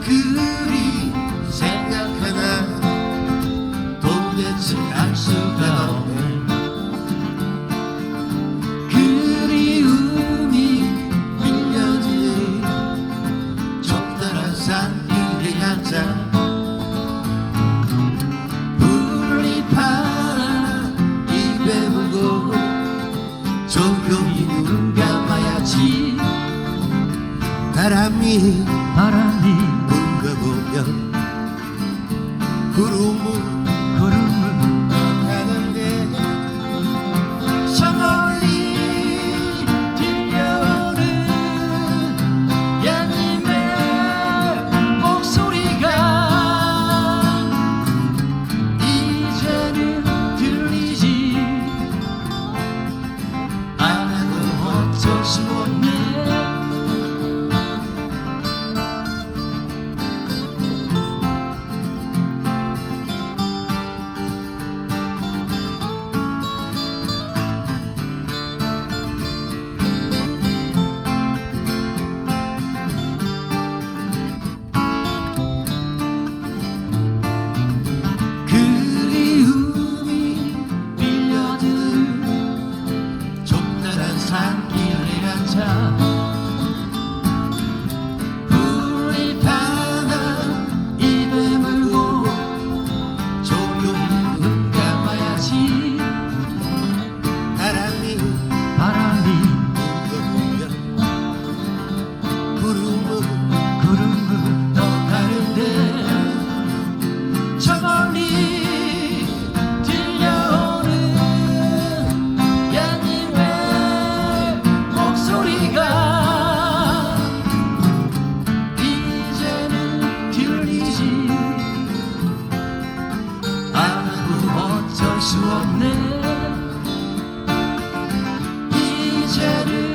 그리 생각하나 도대체 알 수가 없네. 그리움이 밀려지니 적당한 산길에 앉아 불리파라 입에 물고 조용히 눈 감아야지. 바람이 바람이 구름을 구름을 타는데 저 멀리 들려는 야님의 목소리가 이제는 들리지 않아도 어쩔 수 없는 수 없네 이제는